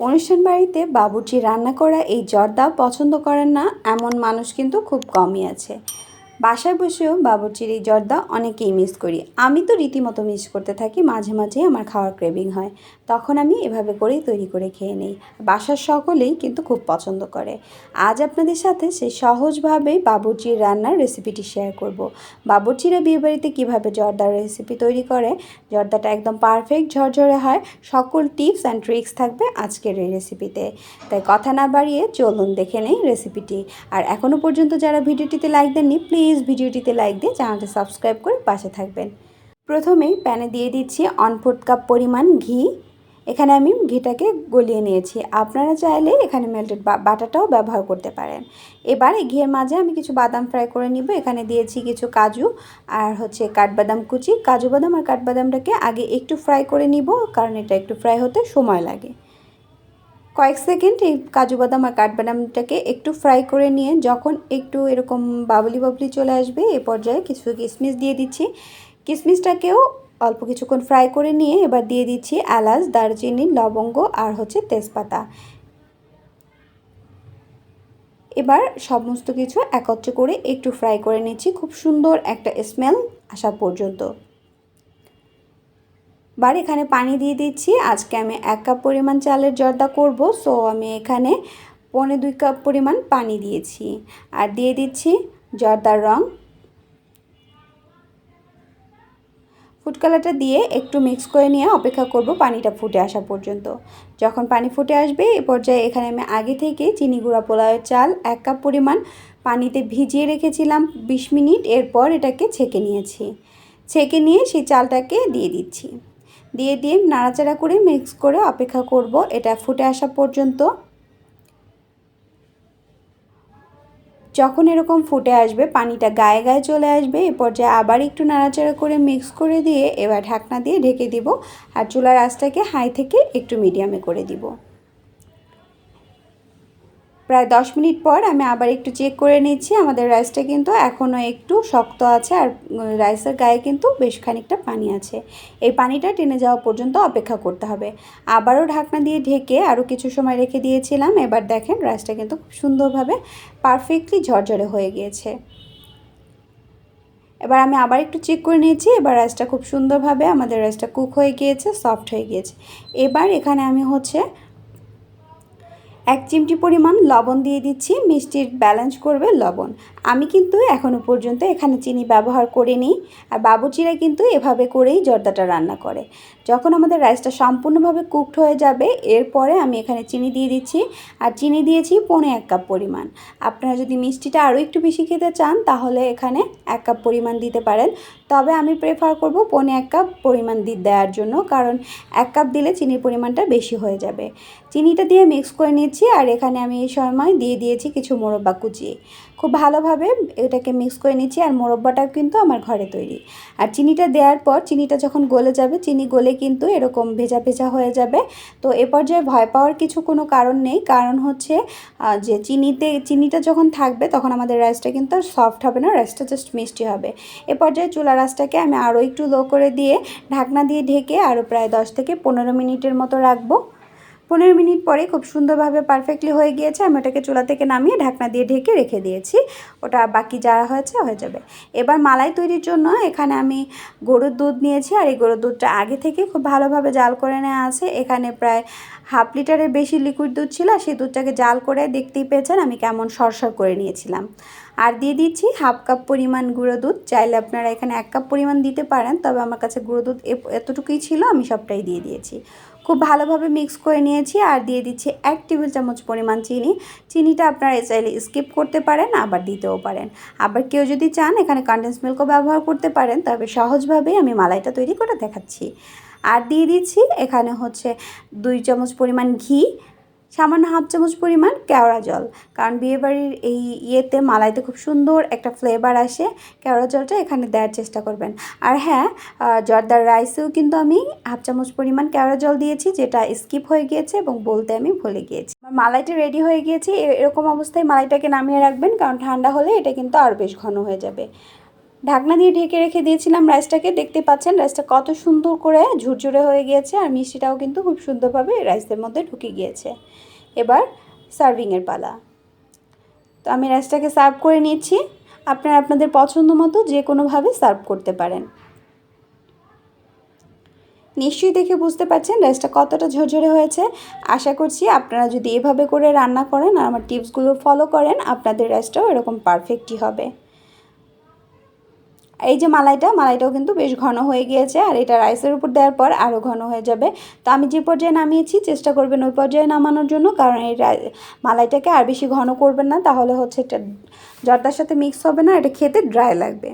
অনুষ্ঠান বাড়িতে বাবুর্চি রান্না করা এই জর্দা পছন্দ করেন না, এমন মানুষ কিন্তু খুব কমই আছে। বাসায় বসেও বাবুর্চির এই জর্দা অনেকেই মিস করি। আমি তো রীতিমতো মিস করতে থাকি, মাঝে মাঝে আমার খাওয়ার ক্রেভিং হয়। তখন আমি এভাবে করেই তৈরি করে খেয়ে নিই। বাসার সকলেই কিন্তু খুব পছন্দ করে। আজ আপনাদের সাথে সেই সহজভাবেই বাবুর্চির রান্নার রেসিপিটি শেয়ার করব। বাবুর্চিরা বিয়েবাড়িতে কীভাবে জর্দার রেসিপি তৈরি করে? জর্দাটা একদম পারফেক্ট ঝরঝরে হয়। সকল টিপস অ্যান্ড ট্রিক্স থাকবে আজকের এই রেসিপিতে তাই কথা না বাড়িয়ে চলুন দেখে নেই রেসিপিটি আর এখনও পর্যন্ত যারা ভিডিওটিতে লাইক দেননি প্লিজ ভিডিওটিতে লাইক দিয়ে চ্যানেলটি সাবস্ক্রাইব করে পাশে থাকবেন। প্রথমেই প্যানে দিয়ে দিচ্ছি অনফোর্থ কাপ পরিমাণ ঘি। এখানে আমি ঘিটাকে গলিয়ে নিয়েছি। আপনারা চাইলে এখানে মেল্টেড বাটাটাও ব্যবহার করতে পারেন। এবার এই ঘিয়ের মাঝে আমি কিছু বাদাম ফ্রাই করে নিব। এখানে দিয়েছি কিছু কাজু আর হচ্ছে কাঠবাদাম কুচি। কাজু বাদাম আর কাঠবাদামটাকে আগে একটু ফ্রাই করে নিব, কারণ এটা একটু ফ্রাই হতে সময় লাগে। কয়েক সেকেন্ড এই কাজু বাদাম আর কাঠবাদামটাকে একটু ফ্রাই করে নিয়ে যখন একটু এরকম বাবলি বাবলি চলে আসবে, এ পর্যায়ে কিছু কিশমিশ দিয়ে দিচ্ছি। কিশমিশটাকেও অল্প কিছুক্ষণ ফ্রাই করে নিয়ে এবার দিয়ে দিচ্ছি এলাচ, দারচিনি, লবঙ্গ আর হচ্ছে তেজপাতা। এবার সমস্ত কিছু একত্রে করে একটু ফ্রাই করে নিচ্ছি। খুব সুন্দর একটা স্মেল আসা পর্যন্ত। বার এখানে পানি দিয়ে দিচ্ছি। আজকে আমি এক কাপ পরিমাণ চালের জর্দা করব। সো আমি এখানে পৌনে দুই কাপ পরিমাণ পানি দিয়েছি। আর দিয়ে দিচ্ছি জর্দার রং। ফুড কালারটা দিয়ে একটু মিক্স করে নিয়ে অপেক্ষা করব পানিটা ফুটে আসা পর্যন্ত। যখন পানি ফুটে আসবে, এ পর্যায়ে এখানে আমি আগে থেকে চিনি গুঁড়া পোলাওয়ের চাল এক কাপ পরিমাণ পানিতে ভিজিয়ে রেখেছিলাম বিশ মিনিট। এরপর এটাকে ছেঁকে নিয়েছি। ছেঁকে নিয়ে সেই চালটাকে দিয়ে দিচ্ছি। দিয়ে দিয়ে নাড়াচাড়া করে মিক্স করে অপেক্ষা করব। এটা ফুটে আসা পর্যন্ত। যখন এরকম ফুটে আসবে, পানিটা গায়ে গায়ে চলে আসবে, এ পর্যায়ে আবার একটু নাড়াচাড়া করে মিক্স করে দিয়ে এবার ঢাকনা দিয়ে ঢেকে দিব। আর চুলার আঁচটাকে হাই থেকে একটু মিডিয়ামে করে দিব। প্রায় দশ মিনিট পর আমি আবার একটু চেক করে নিচ্ছি। আমাদের রাইসটা কিন্তু এখনও একটু শক্ত আছে আর রাইসের গায়ে কিন্তু বেশ খানিকটা পানি আছে। এই পানিটা টেনে যাওয়া পর্যন্ত অপেক্ষা করতে হবে। আবারও ঢাকনা দিয়ে ঢেকে আরও কিছু সময় রেখে দিয়েছিলাম। এবার দেখেন রাইসটা কিন্তু খুব সুন্দরভাবে পারফেক্টলি ঝরঝরে হয়ে গিয়েছে। এবার আমি আবার একটু চেক করে নিয়েছি এবার রাইসটা খুব সুন্দরভাবে আমাদের রাইসটা কুক হয়ে গিয়েছে সফট হয়ে গিয়েছে। এবার এখানে আমি হচ্ছে এক চিমটি পরিমাণ লবণ দিয়ে দিচ্ছি, মিষ্টির ব্যালেন্স করবে লবণ। আমি কিন্তু এখনও পর্যন্ত এখানে চিনি ব্যবহার করিনি, আর বাবুচিরা কিন্তু এভাবে করেই জর্দাটা রান্না করে। যখন আমাদের রাইসটা সম্পূর্ণভাবে কুকড হয়ে যাবে, এরপরে আমি এখানে চিনি দিয়ে দিচ্ছি, আর চিনি দিয়েছি পৌনে এক কাপ পরিমাণ। আপনারা যদি মিষ্টিটা আরও একটু বেশি খেতে চান, তাহলে এখানে এক কাপ পরিমাণ দিতে পারেন। তবে আমি প্রেফার করব পনে এক কাপ পরিমাণ দিয়ে দেওয়ার জন্য, কারণ এক কাপ দিলে চিনির পরিমাণটা বেশি হয়ে যাবে। চিনিটা দিয়ে মিক্স করে নিয়েছি আর এখানে আমি এই সময় দিয়ে দিয়েছি কিছু মোরব্বা কুচিয়ে খুব ভালোভাবে এটাকে মিক্স করে নিচ্ছি আর মোরব্বাটাও কিন্তু আমার ঘরে তৈরি। আর চিনিটা দেওয়ার পর চিনিটা যখন গলে যাবে, চিনি গলে কিন্তু এরকম ভেজা ভেজা হয়ে যাবে। তো এ পর্যায়ে ভয় পাওয়ার কিছু কোনো কারণ নেই। কারণ হচ্ছে যে চিনিতে, চিনিটা যখন থাকবে তখন আমাদের রাইসটা কিন্তু সফট হবে না রাইসটা জাস্ট মিষ্টি হবে। এ পর্যায়ে চুলা রাইসটাকে আমি আরও একটু লো করে দিয়ে ঢাকনা দিয়ে ঢেকে আরও প্রায় দশ থেকে পনেরো মিনিটের মতো রাখব। পনেরো মিনিট পরে খুব সুন্দরভাবে পারফেক্টলি হয়ে গিয়েছে। আমি ওটাকে চুলা থেকে নামিয়ে ঢাকনা দিয়ে ঢেকে রেখে দিয়েছি। ওটা বাকি যা হয়েছে হয়ে যাবে। এবার মালাই তৈরির জন্য এখানে আমি গরুর দুধ নিয়েছি আর এই গরুর দুধটা আগে থেকে খুব ভালোভাবে জাল করে নেওয়া আছে। এখানে প্রায় হাফ লিটারের বেশি লিকুইড দুধ ছিল সেই দুধটাকে জাল করে দেখতেই পেয়েছেন আমি কেমন সরসর করে নিয়েছিলাম। আর দিয়ে দিচ্ছি হাফ কাপ পরিমাণ গুঁড়ো দুধ। চাইলে আপনারা এখানে এক কাপ পরিমাণ দিতে পারেন, তবে আমার কাছে গুঁড়ো দুধ এতটুকুই ছিল, আমি সবটাই দিয়ে দিয়েছি। খুব ভালোভাবে মিক্স করে নিয়েছি আর দিয়ে দিচ্ছি এক টেবিল চামচ পরিমাণ চিনি। চিনিটা আপনারা চাইলে স্কিপ করতে পারেন, আবার দিতেও পারেন। আবার কেউ যদি চান এখানে কন্ডেন্স মিল্কও ব্যবহার করতে পারেন, তবে সহজভাবেই আমি মালাইটা তৈরি করে দেখাচ্ছি। আর দিয়ে দিচ্ছি এখানে হচ্ছে দুই চামচ পরিমাণ ঘি সামান্য হাফ চামচ পরিমাণ কেওড়া জল। কারণ বিয়েবাড়ির এই ইয়েতে মালাইতে খুব সুন্দর একটা ফ্লেভার আসে, কেওড়া জলটা এখানে দেওয়ার চেষ্টা করবেন। আর হ্যাঁ জর্দার রাইসেও কিন্তু আমি হাফ চামচ পরিমাণ কেওড়া জল দিয়েছি, যেটা স্কিপ হয়ে গিয়েছে এবং বলতে আমি ভুলে গিয়েছি। আমার মালাইটা রেডি হয়ে গিয়েছে এরকম অবস্থায় মালাইটাকে নামিয়ে রাখবেন, কারণ ঠান্ডা হলে এটা কিন্তু আরও বেশ ঘন হয়ে যাবে। ঢাকনা দিয়ে ঢেকে রেখে দিয়েছিলাম রাইসটাকে। দেখতে পাচ্ছেন রাইসটা কত সুন্দর করে ঝুরঝুরে হয়ে গিয়েছে আর মিষ্টিটাও কিন্তু খুব সুন্দরভাবে রাইসের মধ্যে ঢুকে গিয়েছে। এবার সার্ভিংয়ের পালা। তো আমি রাইসটাকে সার্ভ করে নিচ্ছি। আপনারা আপনাদের পছন্দ মতো যে কোনোভাবে সার্ভ করতে পারেন। নিশ্চয়ই দেখে বুঝতে পারছেন রাইসটা কতটা ঝরঝরে হয়েছে। আশা করছি আপনারা যদি এভাবে করে রান্না করেন আর আমার টিপসগুলো ফলো করেন, আপনাদের রাইসটাও এরকম পারফেক্টই হবে। এই যে মালাইটা, মালাইটাও কিন্তু বেশ ঘন হয়ে গিয়েছে আর এটা রাইসের উপর দেওয়ার পর আরও ঘন হয়ে যাবে। তো আমি যে পর্যায়ে নামিয়েছি, চেষ্টা করবেন ওই পর্যায়ে নামানোর জন্য, কারণ এই মালাইটাকে আর বেশি ঘন করবেন না, তাহলে হচ্ছে এটা জর্দার সাথে মিক্স হবে না, এটা খেতে ড্রাই লাগবে।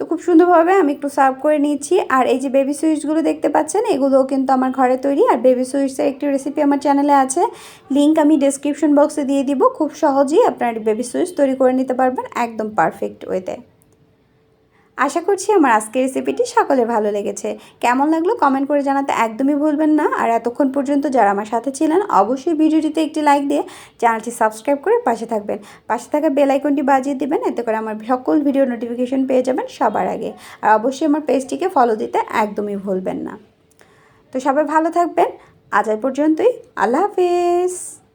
তো খুব সুন্দরভাবে আমি একটু সার্ভ করে নিয়েছি। আর এই যে বেবি সুইটসগুলো দেখতে পাচ্ছেন, এগুলোও কিন্তু আমার ঘরে তৈরি। আর বেবি সুইটসের একটি রেসিপি আমার চ্যানেলে আছে। লিঙ্ক আমি ডেসক্রিপশন বক্সে দিয়ে দিব। খুব সহজেই আপনার বেবি সুইটস তৈরি করে নিতে পারবেন, একদম পারফেক্ট ওয়েতে আশা করছি আমার আজকের রেসিপিটি সকলে ভালো লেগেছে। কেমন লাগল কমেন্ট করে জানাতে একদমই ভুলবেন না। আর এতক্ষণ পর্যন্ত যারা আমার সাথে ছিলেন, অবশ্যই ভিডিওটিতে একটি লাইক দিয়ে চ্যানেলটি সাবস্ক্রাইব করে পাশে থাকবেন। পাশে থাকা বেল আইকনটি বাজিয়ে দেবেন, এতে করে আমার সকল ভিডিও নোটিফিকেশন পেয়ে যাবেন সবার আগে। আর অবশ্যই আমার পেজটিকে ফলো দিতে একদমই ভুলবেন না। তো সবাই ভালো থাকবেন। আজ পর্যন্তই। আল্লাহ হাফিজ।